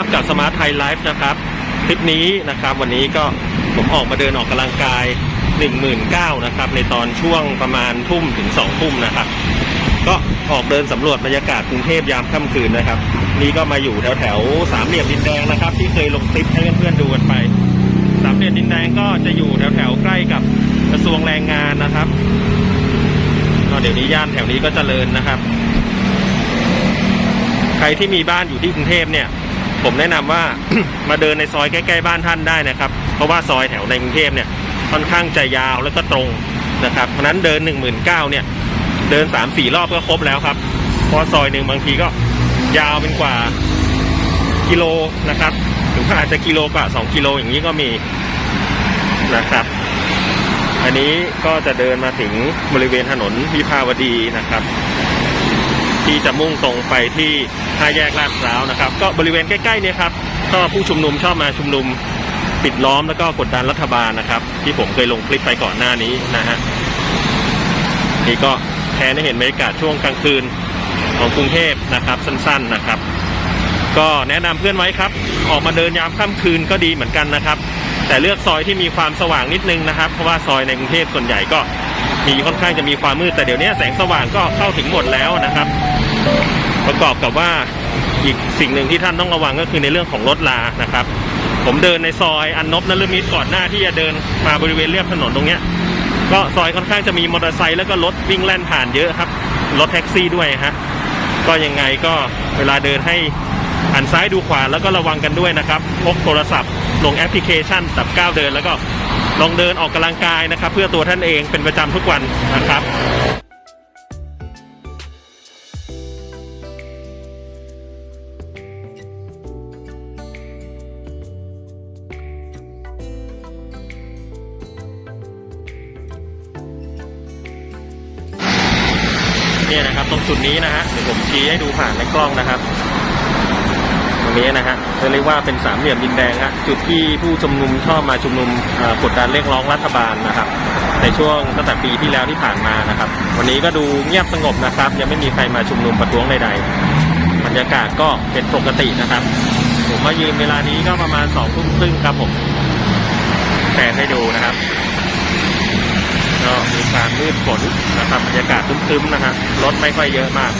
ับกับสมาร์ทไทยไลฟ์นะครับคลิปนี้นะครับ วันนี้ก็ผมออกมาเดินออกกำลังกาย 19,000นะครับ ในตอนช่วงประมาณทุ่มถึง2ทุ่มนะครับ ก็ออกเดินสำรวจบรรยากาศกรุงเทพยามค่ำคืนนะครับ นี่ก็มาอยู่แถวแถวสามเหลี่ยมดินแดงนะครับ ที่เคยลงคลิปให้เพื่อนๆดูกันไปสามเหลี่ยมดินแดงก็จะอยู่แถวแถวใกล้กับกระทรวงแรงงานนะครับก็เดี๋ยวนี้ย่านแถวนี้ก็เจริญนะครับ ใครที่มีบ้านอยู่ที่กรุงเทพเนี่ย ผมแนะนำว่า มาเดินในซอยใกล้ๆบ้านท่านได้นะครับ เพราะว่าซอยแถวในกรุงเทพเนี่ยค่อนข้างจะยาวแล้วก็ตรงนะครับ เพราะฉะนั้นเดิน 1 9 0 0 0เนี่ย เดิน 3 4 รอบก็ครบแล้วครับ เพราะซอยหนึ่งบางทีก็ยาวเป็นกว่ากิโลนะครับหรือว่าอาจจะกิโลกว่า 2 กิโลอย่างนี้ก็มีนะครับ อันนี้ก็จะเดินมาถึงบริเวณถนนวิภาวดีนะครับ ที่จะมุ่งตรงไปที่ห้าแยกลาดพร้าวนะครับ ก็บริเวณใกล้ๆเนี่ยครับก็ผู้ชุมนุมชอบมาชุมนุมปิดล้อมแล้วก็กดดันรัฐบาลนะครับ ที่ผมเคยลงคลิปไปก่อนหน้านี้นะฮะนี่ก็แทนให้เห็นบรรยากาศช่วงกลางคืนของกรุงเทพนะครับ สั้นๆนะครับ ก็แนะนำเพื่อนไว้ครับ ออกมาเดินยามค่ำคืนก็ดีเหมือนกันนะครับ แต่เลือกซอยที่มีความสว่างนิดนึงนะครับ เพราะว่าซอยในกรุงเทพส่วนใหญ่ก็ มีค่อนข้างจะมีความมืดแต่เดี๋ยวนี้แสงสว่างก็เข้าถึงหมดแล้วนะครับ ประกอบกับว่าอีกสิ่งหนึ่งที่ท่านต้องระวังก็คือในเรื่องของรถลานะครับ ผมเดินในซอยอันนบนฤมิตรก่อนหน้าที่จะเดินมาบริเวณเรียบถนนตรงเนี้ยก็ซอยค่อนข้างจะมีมอเตอร์ไซค์แล้วก็รถวิ่งแล่นผ่านเยอะครับรถแท็กซี่ด้วยฮะก็ยังไงก็เวลาเดินให้หันซ้ายดูขวาแล้วก็ระวังกันด้วยนะครับพกโทรศัพท์ลงแอปพลิเคชันตับก้าวเดินแล้วก็ ลองเดินออกกำลังกายนะครับ เพื่อตัวท่านเองเป็นประจำทุกวันนะครับเนี่ยนะครับตรงจุดนี้นะฮะเดี๋ยวผมชี้ให้ดูผ่านในกล้องนะครับ รงนี้นะฮะจะเรียกว่าเป็นสามเหลี่ยมดินแดงฮะจุดที่ผู้ชุมนุมชอบมาชุมนุมกดดันเรียกร้องรัฐบาลนะครับ ในช่วงตั้งแต่ปีที่แล้วที่ผ่านมานะครับ วันนี้ก็ดูเงียบสงบนะครับ ยังไม่มีใครมาชุมนุมประท้วงใดๆบรรยากาศก็เป็นปกตินะครับ ผมมายืนเวลานี้ก็ประมาณสองทุ่มครึ่งครับผมแทนให้ดูนะครับก็มีความมืดฝนนะครับบรรยากาศครึ้มๆนะฮะรถไม่ค่อยเยอะมาก